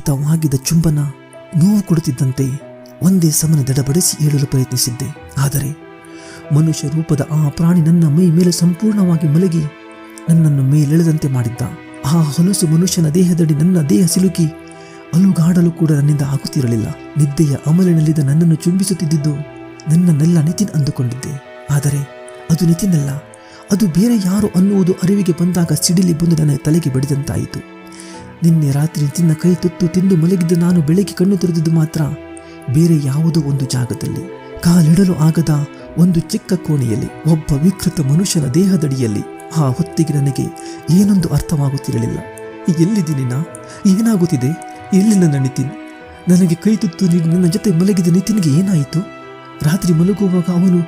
ಹಿತವಾಗಿದ್ದ ಚುಂಬನ ನೋವು ಕೊಡುತ್ತಿದ್ದಂತೆ ಒಂದೇ ಸಮನ ದಡಬಡಿಸಿ ಹೇಳಲು ಪ್ರಯತ್ನಿಸಿದ್ದೆ. ಆದರೆ ಮನುಷ್ಯ ರೂಪದ ಆ ಪ್ರಾಣಿ ನನ್ನ ಮೈ ಮೇಲೆ ಸಂಪೂರ್ಣವಾಗಿ ಮಲಗಿ ನನ್ನನ್ನು ಮೇಲೆಳೆದಂತೆ ಮಾಡಿದ್ದ. ಆ ಹೊಲಸು ಮನುಷ್ಯನ ದೇಹದಡಿ ನನ್ನ ದೇಹ ಸಿಲುಕಿ ಅಲುಗಾಡಲು ಕೂಡ ನನ್ನಿಂದ ಆಗುತ್ತಿರಲಿಲ್ಲ. ನಿದ್ದೆಯ ಅಮಲಿನಲ್ಲಿದ್ದ ನನ್ನನ್ನು ಚುಂಬಿಸುತ್ತಿದ್ದುದು ನನ್ನನ್ನೆಲ್ಲ ನಿತಿನ್ ಅಂದುಕೊಂಡಿದ್ದೆ. ಆದರೆ ಅದು ನಿತಿನಲ್ಲ ಅದು ಬೇರೆ ಯಾರು ಅನ್ನುವುದು ಅರಿವಿಗೆ ಬಂದಾಗ ಸಿಡಿಲಿ ಬಂದು ನನ್ನ ತಲೆಗೆ ಬಡಿದಂತಾಯಿತು. ನಿನ್ನೆ ರಾತ್ರಿ ತಿನ್ನ ಕೈ ತುತ್ತು ತಿಂದು ಮಲಗಿದ್ದ ನಾನು ಬೆಳಗ್ಗೆ ಕಣ್ಣು ತೆರೆದಿದ್ದು ಮಾತ್ರ. ಬೇರೆ ಯಾವುದೋ ಒಂದು ಜಾಗದಲ್ಲಿ, ಕಾಲಿಡಲು ಆಗದ ಒಂದು ಚಿಕ್ಕ ಕೋಣೆಯಲ್ಲಿ, ಒಬ್ಬ ವಿಕೃತ ಮನುಷ್ಯನ ದೇಹದಡಿಯಲ್ಲಿ. ಆ ಹೊತ್ತಿಗೆ ನನಗೆ ಏನೊಂದು ಅರ್ಥವಾಗುತ್ತಿರಲಿಲ್ಲ. ಎಲ್ಲಿದ್ದೀನಿ ನಾ ಏನಾಗುತ್ತಿದೆ? ಎಲ್ಲಿ ನನ್ನ ನಿತಿನ್ ನನಗೆ ಕೈ ತುತ್ತು ನನ್ನ ಜೊತೆ ಮಲಗಿದ ನಿತಿನ್ಗೆ ಏನಾಯಿತು? ರಾತ್ರಿ ಮಲಗುವಾಗ ಅವನು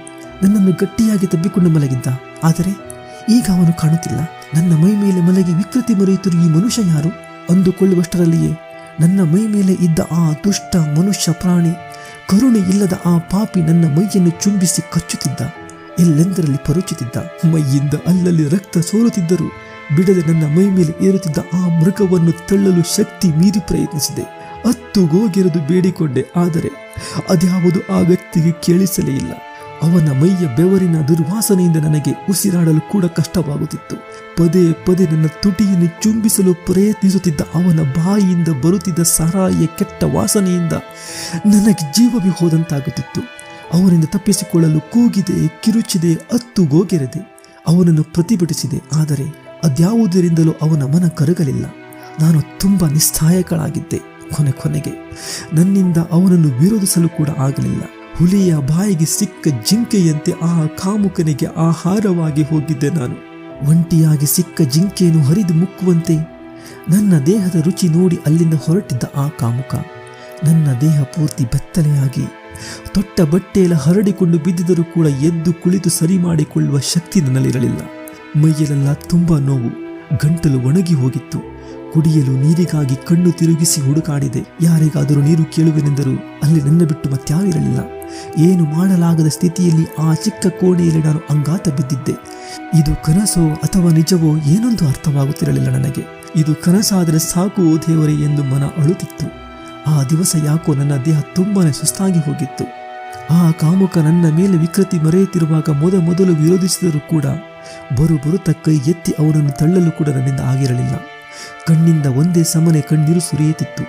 ನನ್ನನ್ನು ಗಟ್ಟಿಯಾಗಿ ತಬ್ಬಿಕೊಂಡು ಮಲಗಿದ್ದ. ಆದರೆ ಈಗ ಅವನು ಕಾಣುತ್ತಿಲ್ಲ. ನನ್ನ ಮೈ ಮೇಲೆ ಮಲಗಿ ವಿಕೃತಿ ಮರೆಯುತ್ತಿರುವ ಈ ಮನುಷ್ಯ ಯಾರು? ಅಂದುಕೊಳ್ಳುವಷ್ಟರಲ್ಲಿಯೇ ನನ್ನ ಮೈ ಮೇಲೆ ಇದ್ದ ಆ ದುಷ್ಟ ಮನುಷ್ಯ ಪ್ರಾಣಿ ಕರುಣೆ ಇಲ್ಲದ ಆ ಪಾಪಿ ನನ್ನ ಮೈಯನ್ನು ಚುಂಬಿಸಿ ಕಚ್ಚುತ್ತಿದ್ದ, ಎಲ್ಲೆಂದರಲ್ಲಿ ಪರುಚುತ್ತಿದ್ದ, ಮೈಯಿಂದ ಅಲ್ಲಲ್ಲಿ ರಕ್ತ ಸೋರುತ್ತಿದ್ದರೂ ಬಿಡದೆ ನನ್ನ ಮೈ ಮೇಲೆ ಏರುತ್ತಿದ್ದ ಆ ಮೃಗವನ್ನು ತಳ್ಳಲು ಶಕ್ತಿ ಮೀರಿ ಪ್ರಯತ್ನಿಸಿದೆ. ಹತ್ತು ಗೋಗೆರೆದು ಬೇಡಿಕೊಂಡೆ, ಆದರೆ ಅದ್ಯಾವುದು ಆ ವ್ಯಕ್ತಿಗೆ ಕೇಳಿಸಲೇ ಇಲ್ಲ. ಅವನ ಮೈಯ ಬೆವರಿನ ದುರ್ವಾಸನೆಯಿಂದ ನನಗೆ ಉಸಿರಾಡಲು ಕೂಡ ಕಷ್ಟವಾಗುತ್ತಿತ್ತು. ಪದೇ ಪದೇ ನನ್ನ ತುಟಿಯನ್ನು ಚುಂಬಿಸಲು ಪ್ರಯತ್ನಿಸುತ್ತಿದ್ದ ಅವನ ಬಾಯಿಯಿಂದ ಬರುತ್ತಿದ್ದ ಸಾರಾಯಿಯ ಕೆಟ್ಟ ವಾಸನೆಯಿಂದ ನನಗೆ ಜೀವವೇ ಹೋದಂತಾಗುತ್ತಿತ್ತು. ಅವನಿಂದ ತಪ್ಪಿಸಿಕೊಳ್ಳಲು ಕೂಗಿದೆ, ಕಿರುಚಿದೆ ಅತ್ತು ಗೋಗೆರೆದೆ ಅವನನ್ನು ಪ್ರತಿಭಟಿಸಿದೆ, ಆದರೆ ಅದ್ಯಾವುದರಿಂದಲೂ ಅವನ ಮನ ಕರಗಲಿಲ್ಲ. ನಾನು ತುಂಬ ನಿಸ್ಸಹಾಯಕಳಾಗಿದ್ದೆ, ಕೊನೆ ಕೊನೆಗೆ. ನನ್ನಿಂದ ಅವನನ್ನು ವಿರೋಧಿಸಲು ಕೂಡ ಆಗಲಿಲ್ಲ. ಹುಲಿಯ ಬಾಯಿಗೆ ಸಿಕ್ಕ ಜಿಂಕೆಯಂತೆ ಆ ಕಾಮುಕನಿಗೆ ಆಹಾರವಾಗಿ ಹೋಗಿದ್ದೆ ನಾನು. ಒಂಟಿಯಾಗಿ ಸಿಕ್ಕ ಜಿಂಕೆಯನ್ನು ಹರಿದು ಮುಕ್ಕುವಂತೆ ನನ್ನ ದೇಹದ ರುಚಿ ನೋಡಿ ಅಲ್ಲಿಂದ ಹೊರಟಿದ್ದ ಆ ಕಾಮುಕ. ನನ್ನ ದೇಹ ಪೂರ್ತಿ ಬೆತ್ತಲೆಯಾಗಿ, ತೊಟ್ಟ ಬಟ್ಟೆಯಲ್ಲಿ ಹರಡಿಕೊಂಡು ಬಿದ್ದಿದರೂ ಕೂಡ ಎದ್ದು ಕುಳಿತು ಸರಿ ಮಾಡಿಕೊಳ್ಳುವ ಶಕ್ತಿ ನನ್ನಲ್ಲಿರಲಿಲ್ಲ. ಮೈಯಲ್ಲೆಲ್ಲ ತುಂಬಾ ನೋವು, ಗಂಟಲು ಒಣಗಿ ಹೋಗಿತ್ತು. ಕುಡಿಯಲು ನೀರಿಗಾಗಿ ಕಣ್ಣು ತಿರುಗಿಸಿ ಹುಡುಕಾಡಿದೆ. ಯಾರಿಗಾದರೂ ನೀರು ಕೇಳುವೆನೆಂದರೂ ಅಲ್ಲಿ ನನ್ನ ಬಿಟ್ಟು ಮತ್ಯಾವಿರಲಿಲ್ಲ ಏನು ಮಾಡಲಾಗದ ಸ್ಥಿತಿಯಲ್ಲಿ ಆ ಚಿಕ್ಕ ಕೋಣೆಯಲ್ಲಿ ನಾನು ಅಂಗಾತ ಬಿದ್ದಿದ್ದೆ. ಇದು ಕನಸೋ ಅಥವಾ ನಿಜವೋ ಏನೊಂದು ಅರ್ಥವಾಗುತ್ತಿರಲಿಲ್ಲ ನನಗೆ. ಇದು ಕನಸಾದರೆ ಸಾಕು ದೇವರೇ ಎಂದು ಮನ ಅಳುತ್ತಿತ್ತು. ಆ ದಿವಸ ಯಾಕೋ ನನ್ನ ದೇಹ ತುಂಬಾನೇ ಸುಸ್ತಾಗಿ ಹೋಗಿತ್ತು. ಆ ಕಾಮುಕ ನನ್ನ ಮೇಲೆ ವಿಕೃತಿ ಮರೆಯುತ್ತಿರುವಾಗ ಮೊದ ಮೊದಲು ವಿರೋಧಿಸಿದರೂ ಕೂಡ ಬರು ಬರುತ್ತ ಕೈ ಎತ್ತಿ ಅವನನ್ನು ತಳ್ಳಲು ಕೂಡ ನನ್ನಿಂದ ಆಗಿರಲಿಲ್ಲ. ಕಣ್ಣಿಂದ ಒಂದೇ ಸಮನೆ ಕಣ್ಣೀರು ಸುರಿಯುತ್ತಿತ್ತು.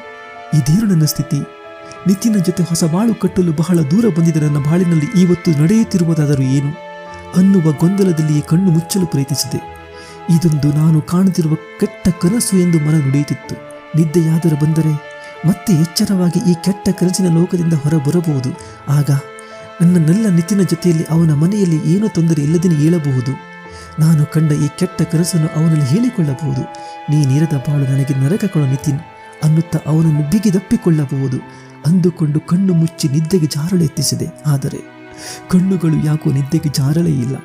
ಇದೇನು ನನ್ನ ಸ್ಥಿತಿ? ನಿತಿನ ಜೊತೆ ಹೊಸ ಬಾಳು ಕಟ್ಟಲು ಬಹಳ ದೂರ ಬಂದಿದ್ದ ನನ್ನ ಬಾಳಿನಲ್ಲಿ ಇವತ್ತು ನಡೆಯುತ್ತಿರುವುದಾದರೂ ಏನು? ಅನ್ನುವ ಗೊಂದಲದಲ್ಲಿಯೇ ಕಣ್ಣು ಮುಚ್ಚಲು ಪ್ರಯತ್ನಿಸಿದೆ. ಇದೊಂದು ನಾನು ಕಾಣುತ್ತಿರುವ ಕೆಟ್ಟ ಕನಸು ಎಂದು ಮನ ನುಡಿಯುತ್ತಿತ್ತು. ನಿದ್ದೆಯಾದರೂ ಬಂದರೆ ಮತ್ತೆ ಎಚ್ಚರವಾಗಿ ಈ ಕೆಟ್ಟ ಕನಸಿನ ಲೋಕದಿಂದ ಹೊರಬರಬಹುದು. ಆಗ ನನ್ನನ್ನೆಲ್ಲ ನಿತಿನ ಜೊತೆಯಲ್ಲಿ ಅವನ ಮನೆಯಲ್ಲಿ ಏನೂ ತೊಂದರೆ ಇಲ್ಲದೇ ಹೇಳಬಹುದು ನಾನು ಕಂಡ ಈ ಕೆಟ್ಟ ಕನಸನ್ನು ಅವನಲ್ಲಿ ಹೇಳಿಕೊಳ್ಳಬಹುದು. ನೀನಿರದ ಬಾಳು ನನಗೆ ನರಕ ಕೊಡೋ ನಿತಿನ್ ಅನ್ನುತ್ತಾ ಅವನನ್ನು ಬಿಗಿದಪ್ಪಿಕೊಳ್ಳಬಹುದು ಅಂದುಕೊಂಡು ಕಣ್ಣು ಮುಚ್ಚಿ ನಿದ್ದೆಗೆ ಜಾರಲು ಎತ್ತಿಸಿದೆ. ಆದರೆ ಕಣ್ಣುಗಳು ಯಾಕೋ ನಿದ್ದೆಗೆ ಜಾರಲೇ ಇಲ್ಲ.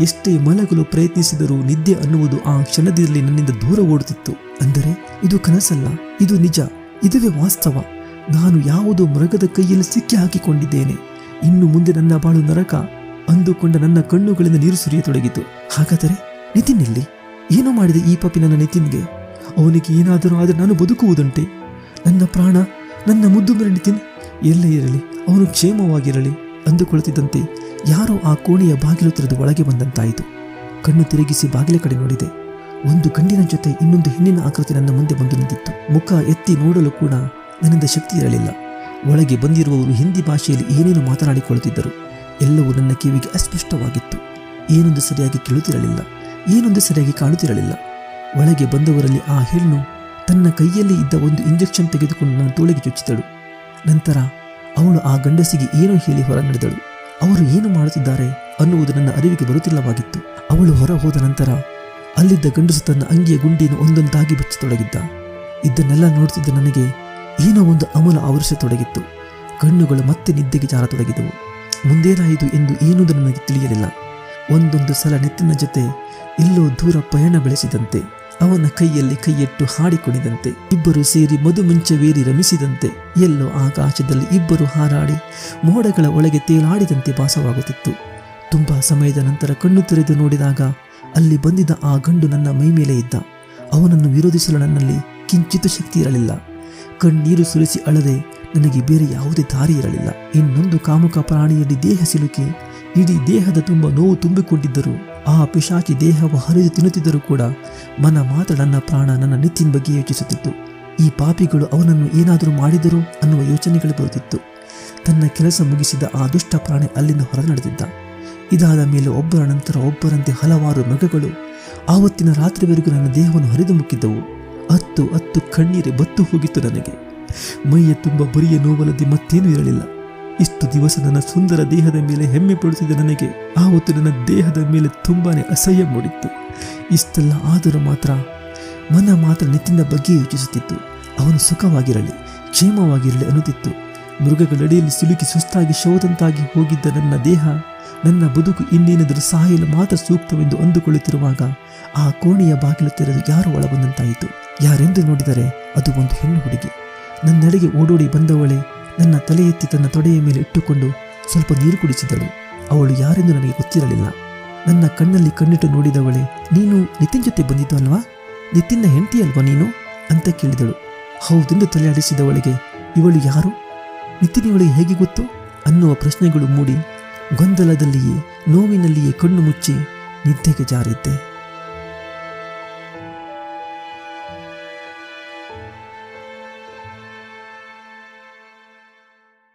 ಎಷ್ಟೇ ಮಲಗಲು ಪ್ರಯತ್ನಿಸಿದರೂ ನಿದ್ದೆ ಅನ್ನುವುದು ಆ ಕ್ಷಣದಲ್ಲಿ ನನ್ನಿಂದ ದೂರ ಓಡುತ್ತಿತ್ತು. ಅಂದರೆ ಇದು ಕನಸಲ್ಲ, ಇದು ನಿಜ, ಇದುವೇ ವಾಸ್ತವ. ನಾನು ಯಾವುದೋ ಮೃಗದ ಕೈಯಲ್ಲಿ ಸಿಕ್ಕಿ ಹಾಕಿಕೊಂಡಿದ್ದೇನೆ. ಇನ್ನು ಮುಂದೆ ನನ್ನ ಬಾಳು ನರಕ ಅಂದುಕೊಂಡ ನನ್ನ ಕಣ್ಣುಗಳಿಂದ ನೀರು ಸುರಿಯತೊಡಗಿತು. ಹಾಗಾದರೆ ನಿತಿನ್ ಇಲ್ಲಿ ಏನು ಮಾಡಿದೆ ಈ ಪಾಪಿ ನನ್ನ ನಿತಿನ್ಗೆ? ಅವನಿಗೆ ಏನಾದರೂ ಆದರೆ ನಾನು ಬದುಕುವುದುಂಟೆ? ನನ್ನ ಪ್ರಾಣ ನನ್ನ ಮುದ್ದು ಮರಿ ನಿತಿನ್ ಎಲ್ಲೇ ಇರಲಿ, ಅವನು ಕ್ಷೇಮವಾಗಿರಲಿ ಅಂದುಕೊಳ್ಳುತ್ತಿದ್ದಂತೆ ಯಾರೋ ಆ ಕೋಣೆಯ ಬಾಗಿಲು ತೆರೆದು ಒಳಗೆ ಬಂದಂತಾಯಿತು. ಕಣ್ಣು ತಿರುಗಿಸಿ ಬಾಗಿಲ ಕಡೆ ನೋಡಿದೆ. ಒಂದು ಕಣ್ಣಿನ ಜೊತೆ ಇನ್ನೊಂದು ಹೆಣ್ಣಿನ ಆಕೃತಿ ನನ್ನ ಮುಂದೆ ಬಂದು ನಿಂತಿತ್ತು. ಮುಖ ಎತ್ತಿ ನೋಡಲು ಕೂಡ ನನ್ನಿಂದ ಶಕ್ತಿ ಇರಲಿಲ್ಲ. ಒಳಗೆ ಬಂದಿರುವವರು ಹಿಂದಿ ಭಾಷೆಯಲ್ಲಿ ಏನೇನು ಮಾತನಾಡಿಕೊಳ್ಳುತ್ತಿದ್ದರು. ಎಲ್ಲವೂ ನನ್ನ ಕಿವಿಗೆ ಅಸ್ಪಷ್ಟವಾಗಿತ್ತು. ಏನೊಂದು ಸರಿಯಾಗಿ ಕೇಳುತ್ತಿರಲಿಲ್ಲ, ಏನೊಂದು ಸರಿಯಾಗಿ ಕಾಣುತ್ತಿರಲಿಲ್ಲ. ಒಳಗೆ ಬಂದವರಲ್ಲಿ ಆ ಹೆಣ್ಣು ತನ್ನ ಕೈಯಲ್ಲಿ ಇದ್ದ ಒಂದು ಇಂಜೆಕ್ಷನ್ ತೆಗೆದುಕೊಂಡು ನನ್ನ ತೋಳಿಗೆ ಚುಚ್ಚಿದಳು. ನಂತರ ಅವಳು ಆ ಗಂಡಸಿಗೆ ಏನೋ ಹೇಳಿ ಹೊರ ನಡೆದಳು. ಅವರು ಏನು ಮಾಡುತ್ತಿದ್ದಾರೆ ಅನ್ನುವುದು ನನ್ನ ಅರಿವಿಗೆ ಬರುತ್ತಿಲ್ಲವಾಗಿತ್ತು. ಅವಳು ಹೊರ ಹೋದ ನಂತರ ಅಲ್ಲಿದ್ದ ಗಂಡಸು ತನ್ನ ಅಂಗಿಯ ಗುಂಡಿಯನ್ನು ಒಂದೊಂದಾಗಿ ಬಿಚ್ಚತೊಡಗಿದ್ದ. ಇದನ್ನೆಲ್ಲ ನೋಡುತ್ತಿದ್ದ ನನಗೆ ಏನೋ ಒಂದು ಅಮಲ ಆವರಿಸತೊಡಗಿತ್ತು. ಕಣ್ಣುಗಳು ಮತ್ತೆ ನಿದ್ದೆಗೆ ಜಾರತೊಡಗಿದವು. ಮುಂದೇನಾಯಿತು ಎಂದು ಏನೂ ನನಗೆ ತಿಳಿಯಲಿಲ್ಲ. ಒಂದೊಂದು ಸಲ ನೆತ್ತಿನ ಜೊತೆ ಎಲ್ಲೋ ದೂರ ಪಯಣ ಬೆಳೆಸಿದಂತೆ. ಅವನ ಕೈಯಲ್ಲಿ ಕೈಯಿಟ್ಟು ಹಾಡಿಕೊಡಿದಂತೆ ಇಬ್ಬರು ಸೇರಿ ಮಧುಮುಂಚವೇರಿ ರಮಿಸಿದಂತೆ, ಎಲ್ಲೋ ಆಕಾಶದಲ್ಲಿ ಇಬ್ಬರು ಹಾರಾಡಿ, ಮೋಡಗಳ ಒಳಗೆ ತೇಲಾಡಿದಂತೆ ಭಾಸವಾಗುತ್ತಿತ್ತು. ತುಂಬಾ ಸಮಯದ ನಂತರ ಕಣ್ಣು ತೆರೆದು ನೋಡಿದಾಗ, ಅಲ್ಲಿ ಬಂದಿದ್ದ ಆ ಗಂಡು ನನ್ನ ಮೈ ಮೇಲೆ ಇದ್ದ. ಅವನನ್ನು ವಿರೋಧಿಸಲು ನನ್ನಲ್ಲಿ ಕಿಂಚಿತ್ತು ಶಕ್ತಿ ಇರಲಿಲ್ಲ. ಕಣ್ಣೀರು ಸುರಿಸಿ ಅಳದೆ, ನನಗೆ ಬೇರೆ ಯಾವುದೇ ದಾರಿ ಇರಲಿಲ್ಲ. ಇನ್ನೊಂದು ಕಾಮುಕ ಪ್ರಾಣಿಯಲ್ಲಿ ದೇಹ ಸಿಲುಕಿ, ಇಡೀ ದೇಹದ ತುಂಬ ನೋವು ತುಂಬಿಕೊಂಡಿದ್ದರು. ಆ ಪಿಶಾಚಿ ದೇಹವು ಹರಿದು ತಿನ್ನುತ್ತಿದ್ದರೂ ಕೂಡ ಮನ ಮಾತ್ರ ನನ್ನ ಪ್ರಾಣ ನನ್ನ ನಿತ್ಯನ ಬಗ್ಗೆ ಯೋಚಿಸುತ್ತಿತ್ತು. ಈ ಪಾಪಿಗಳು ಅವನನ್ನು ಏನಾದರೂ ಮಾಡಿದರು ಅನ್ನುವ ಯೋಚನೆಗಳು ಬರುತ್ತಿತ್ತು. ತನ್ನ ಕೆಲಸ ಮುಗಿಸಿದ ಆ ದುಷ್ಟ ಪ್ರಾಣಿ ಅಲ್ಲಿಂದ ಹೊರ ನಡೆದಿದ್ದ. ಇದಾದ ಮೇಲೆ ಒಬ್ಬರ ನಂತರ ಒಬ್ಬರಂತೆ ಹಲವಾರು ಮೃಗಗಳು ಆವತ್ತಿನ ರಾತ್ರಿವರೆಗೂ ನನ್ನ ದೇಹವನ್ನು ಹರಿದು ಮುಕ್ಕಿದ್ದವು. ಹತ್ತು ಹತ್ತು ಕಣ್ಣೀರೆ ಬತ್ತು ಹೋಗಿತ್ತು ನನಗೆ. ಮೈಯ ತುಂಬ ಬರಿಯ ನೋವಲದಿ ಮತ್ತೇನೂ ಇರಲಿಲ್ಲ. ಇಷ್ಟು ದಿವಸ ನನ್ನ ಸುಂದರ ದೇಹದ ಮೇಲೆ ಹೆಮ್ಮೆ ಪಡುತ್ತಿದ್ದ ನನಗೆ ಆ ಹೊತ್ತು ನನ್ನ ದೇಹದ ಮೇಲೆ ತುಂಬಾನೇ ಅಸಹ್ಯ ಮೂಡಿತ್ತು. ಇಷ್ಟೆಲ್ಲ ಆದರೂ ಮಾತ್ರ ಮನ ಮಾತ್ರ ನಿತಿನ ಬಗ್ಗೆ ಯೋಚಿಸುತ್ತಿತ್ತು. ಅವನು ಸುಖವಾಗಿರಲಿ, ಕ್ಷೇಮವಾಗಿರಲಿ ಅನ್ನುತ್ತಿತ್ತು. ಮೃಗಗಳಡಿಯಲ್ಲಿ ಸಿಲುಕಿ ಸುಸ್ತಾಗಿ ಶೋದಂತಾಗಿ ಹೋಗಿದ್ದ ನನ್ನ ದೇಹ, ನನ್ನ ಬದುಕು ಇನ್ನೇನಾದರೂ ಸಾಯಲು ಮಾತ್ರ ಸೂಕ್ತವೆಂದು ಅಂದುಕೊಳ್ಳುತ್ತಿರುವಾಗ ಆ ಕೋಣೆಯ ಬಾಗಿಲು ತೆರೆದು ಯಾರು ಒಳಬಂದಂತಾಯಿತು. ಯಾರೆಂದು ನೋಡಿದರೆ ಅದು ಒಂದು ಹೆಣ್ಣು ಹುಡುಗಿ. ನನ್ನೆಡೆಗೆ ಓಡೋಡಿ ಬಂದವಳೆ ನನ್ನ ತಲೆ ತನ್ನ ತೊಡೆಯ ಮೇಲೆ ಇಟ್ಟುಕೊಂಡು ಸ್ವಲ್ಪ ನೀರು ಕುಡಿಸಿದಳು. ಅವಳು ಯಾರೆಂದು ನನಗೆ ಗೊತ್ತಿರಲಿಲ್ಲ. ನನ್ನ ಕಣ್ಣಲ್ಲಿ ಕಣ್ಣಿಟ್ಟು ನೋಡಿದವಳೆ, ನೀನು ನಿತಿನ್ ಜೊತೆ ಬಂದಿದ್ದು ಅಲ್ವಾ? ನಿತಿನ್ನ ಹೆಂಡತಿ ಅಲ್ವಾ ನೀನು? ಅಂತ ಕೇಳಿದಳು. ಹೌದೆಂದು ತಲೆಯಾಡಿಸಿದವಳಿಗೆ, ಇವಳು ಯಾರು? ನಿತಿನ್ ಇವಳಿಗೆ ಹೇಗೆ ಗೊತ್ತು? ಅನ್ನುವ ಪ್ರಶ್ನೆಗಳು ಮೂಡಿ ಗೊಂದಲದಲ್ಲಿಯೇ, ನೋವಿನಲ್ಲಿಯೇ ಕಣ್ಣು ಮುಚ್ಚಿ ನಿದ್ದೆಗೆ ಜಾರಿದ್ದೆ.